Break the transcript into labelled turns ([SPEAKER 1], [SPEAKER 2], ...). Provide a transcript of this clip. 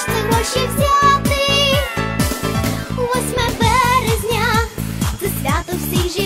[SPEAKER 1] ж це 8 березня. Це свято всіх жінок